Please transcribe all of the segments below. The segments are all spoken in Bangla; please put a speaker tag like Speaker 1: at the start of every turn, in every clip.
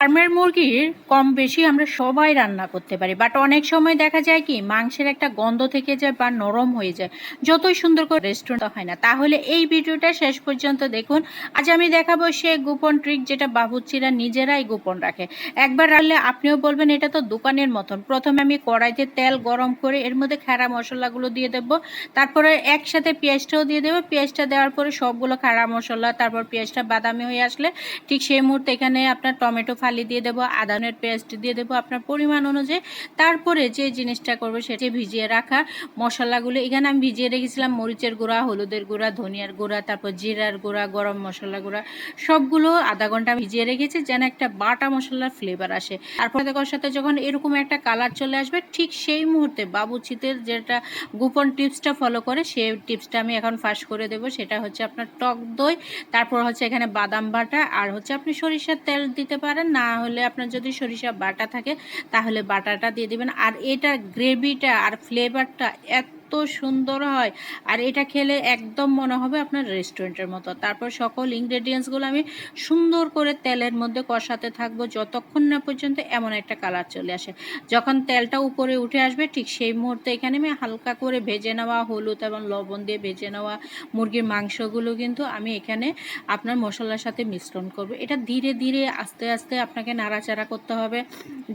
Speaker 1: ফার্মের মুরগির কম বেশি আমরা সবাই রান্না করতে পারি বাট অনেক সময় দেখা যায় কি মাংসের একটা গন্ধ থেকে যায় বা নরম হয়ে যায়, যতই সুন্দর করে রেস্টুরেন্ট হয় না। তাহলে এই ভিডিওটা শেষ পর্যন্ত দেখুন। আজ আমি দেখাবো সে গোপন ট্রিক যেটা বাবুচিরা নিজেরাই গোপন রাখে। একবার রাখলে আপনিও বলবেন, এটা তো দোকানের মতন। প্রথমে আমি কড়াইতে তেল গরম করে এর মধ্যে খাড়া মশলাগুলো দিয়ে দেবো। তারপরে একসাথে পেঁয়াজটাও দিয়ে দেবো। পেঁয়াজটা দেওয়ার পরে সবগুলো খাড়া মশলা, তারপর পেঁয়াজটা বাদামি হয়ে আসলে ঠিক সেই মুহূর্তে এখানে আপনার টমেটো ফালি দিয়ে দেবো আদানের পেস্ট দিয়ে দেবো আপনার পরিমাণ অনুযায়ী। তারপরে যে জিনিসটা করব সেটি ভিজিয়ে রাখা মশলাগুলো। এখানে আমি ভিজিয়ে রেখেছিলাম মরিচের গুঁড়া, হলুদের গুঁড়া, ধনিয়ার গুঁড়া, তারপর জিরার গুঁড়া, গরম মশলা গুঁড়া। সবগুলো আধা ঘণ্টা ভিজিয়ে রেখেছি যেন একটা বাটা মশলার ফ্লেভার আসে। তারপরে দেখো সাথে যখন এরকম একটা কালার চলে আসবে, ঠিক সেই মুহূর্তে বাবুচিতের যেটা গোপন টিপসটা ফলো করে, সেই টিপসটা আমি এখন ফাঁস করে দেবো। সেটা হচ্ছে আপনার টক দই, তারপর হচ্ছে এখানে বাদাম বাটা, আর হচ্ছে আপনি সরিষার তেল দিতে পারেন না হলে আপনার যদি সরিষা বাটা থাকে, তাহলে বাটাটা দিয়ে দেবেন। আর এটার গ্রেভিটা আর ফ্লেভারটা এত সুন্দর হয়। আর এটা খেলে একদম মনে হবে আপনার রেস্টুরেন্টের মতো। তারপর সকল ইনগ্রেডিয়েন্টসগুলো আমি সুন্দর করে তেলের মধ্যে কষাতে থাকব। যতক্ষণ না পর্যন্ত এমন একটা কালার চলে আসে। যখন তেলটা উপরে উঠে আসবে, ঠিক সেই মুহূর্তে এখানে আমি হালকা করে ভেজে নেওয়া হলুদ এবং লবণ দিয়ে ভেজে নেওয়া মুরগির মাংসগুলো কিন্তু আমি এখানে আপনার মশলার সাথে মিশ্রণ করব। এটা ধীরে ধীরে আস্তে আস্তে আপনাকে নাড়াচাড়া করতে হবে।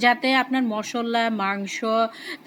Speaker 1: যাতে আপনার মশলা, মাংস,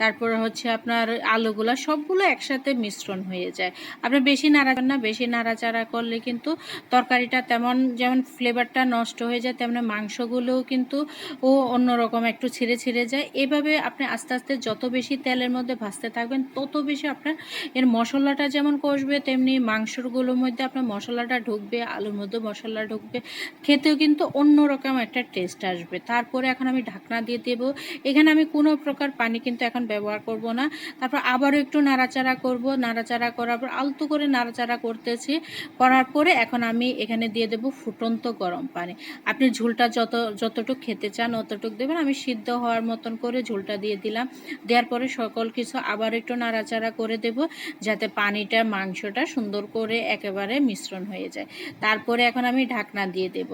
Speaker 1: তারপর হচ্ছে আপনার আলুগুলো সবগুলো একসাথে মিশ্রণ হয়ে যায়। আপনি বেশি নাড়াবেন না, বেশি নাড়াচাড়া করলে কিন্তু তরকারিটা তেমন যেমন ফ্লেভারটা নষ্ট হয়ে যায়, তেমন মাংসগুলোও কিন্তু ও অন্যরকম একটু ছিঁড়ে ছিঁড়ে যায়। এভাবে আপনি আস্তে আস্তে যত বেশি তেলের মধ্যে ভাজতে থাকবেন, তত বেশি আপনার এর মশলাটা যেমন কষবে, তেমনি মাংসগুলোর মধ্যে আপনার মশলাটা ঢুকবে, আলুর মধ্যে মশলা ঢুকবে, খেতেও কিন্তু অন্যরকম একটা টেস্ট আসবে। তারপরে এখন আমি ঢাকনা দিয়ে দেবো। এখানে আমি কোনো প্রকার পানি কিন্তু এখন ব্যবহার করব না। তারপর আবারও একটু নাড়াচাড়া করব। নাড়াচাড়া করার পর আলতু করে নাড়াচাড়া করতেছি। করার পরে এখন আমি এখানে দিয়ে দেব ফুটন্ত গরম পানি। আপনি ঝোলটা যত, যতটুকু খেতে চান অতটুকু দেবেন। আমি সিদ্ধ হওয়ার মতন করে ঝোলটা দিয়ে দিলাম। দেওয়ার পরে সকল কিছু আবার একটু নাড়াচাড়া করে দেব যাতে পানিটা, মাংসটা সুন্দর করে একেবারে মিশ্রণ হয়ে যায়। তারপরে এখন আমি ঢাকনা দিয়ে দেব।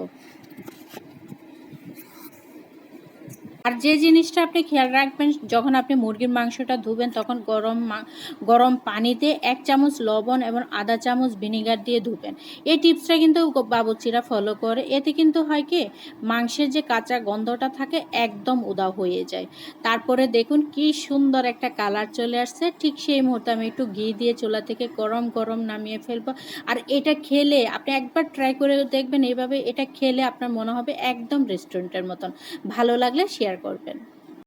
Speaker 1: আর যে জিনিসটা আপনি খেয়াল রাখবেন, যখন আপনি মুরগির মাংসটা ধুবেন, তখন গরম গরম পানিতে এক চামচ লবণ এবং আধা চামচ ভিনিগার দিয়ে ধুবেন। এই টিপসটা কিন্তু বাবুচিরা ফলো করে। এতে কিন্তু হয় কি, মাংসের যে কাঁচা গন্ধটা থাকে একদম উদাও হয়ে যায়। তারপরে দেখুন কি সুন্দর একটা কালার চলে আসছে। ঠিক সেই মুহূর্তে আমি একটু ঘি দিয়ে চুলা থেকে গরম গরম নামিয়ে ফেলব। আর এটা খেলে আপনি একবার ট্রাই করে দেখবেন এইভাবে এটা খেলে আপনার মনে হবে একদম রেস্টুরেন্টের মতন। ভালো লাগলে শেয়ার করবেন।